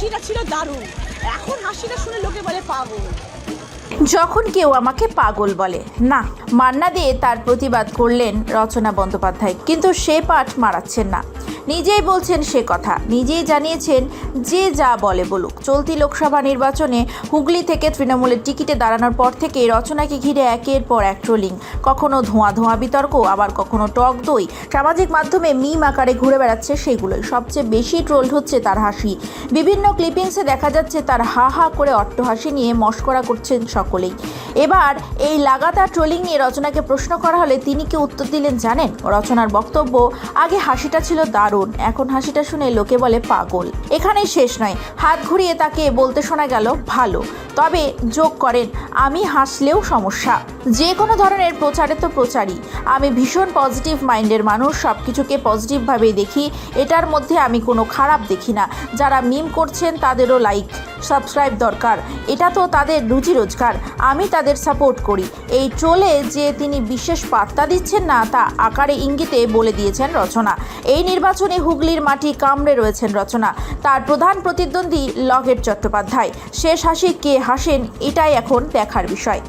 হাসিটা ছিল দারুণ। এখন হাসিটা শুনে লোকে বলে পাগল। যখন কেউ আমাকে পাগল বলে। না, মান্না দিয়ে তার প্রতিবাদ করলেন রচনা বন্দ্যোপাধ্যায়, কিন্তু সে পাঠ মারাচ্ছেন না। নিজেই বলছেন সে কথা, নিজেই জানিয়েছেন যে যা বলে বলুক। চলতি লোকসভা নির্বাচনে হুগলি থেকে তৃণমূলের টিকিটে দাঁড়ানোর পর থেকে রচনাকে ঘিরে একের পর এক ট্রোলিং। কখনো ধোঁয়া ধোঁয়া বিতর্ক, আবার কখনো টক দই। সামাজিক মাধ্যমে মিম আকারে ঘুরে বেড়াচ্ছে সেগুলোই। সবচেয়ে বেশি ট্রোল হচ্ছে তার হাসি। বিভিন্ন ক্লিপিংসে দেখা যাচ্ছে তার হা হা করে অট্টহাসি নিয়ে মস্করা করছেন সকলেই। এবার এই লাগাতার ট্রোলিং নিয়ে রচনাকে প্রশ্ন করা হলে তিনি কি উত্তর দিলেন জানেন? রচনার বক্তব্য, আগে হাসিটা ছিল দারুণ, এখন হাসিটা শুনে লোকে বলে পাগল। এখানেই শেষ নয়, হাত ঘুরিয়ে তাকে বলতে শোনা গেল, ভালো, তবে যোগ করেন, আমি হাসলেও সমস্যা। যে কোনো ধরনের প্রচারে তো প্রচারই। আমি ভীষণ পজিটিভ মাইন্ডের মানুষ সব কিছুকে পজিটিভভাবেই দেখি, এটার মধ্যে আমি কোনো খারাপ দেখি না। যারা মিম করছেন, তাদেরও লাইক সাবস্ক্রাইব দরকার। এটা তো তাদের রুচি রোজগার। আমি তাদের সাপোর্ট করি। এই ট্রোলে যে তিনি বিশেষ পাত্তা দিচ্ছেন না, তা আকারে ইঙ্গিতে বলে দিয়েছেন রচনা। এই নির্বাচনে হুগলির মাটি কামড়ে রয়েছেন রচনা। তার প্রধান প্রতিদ্বন্দ্বী লকেট চট্টোপাধ্যায়। শেষ হাসি কে হাসেন, এটাই এখন দেখার বিষয়।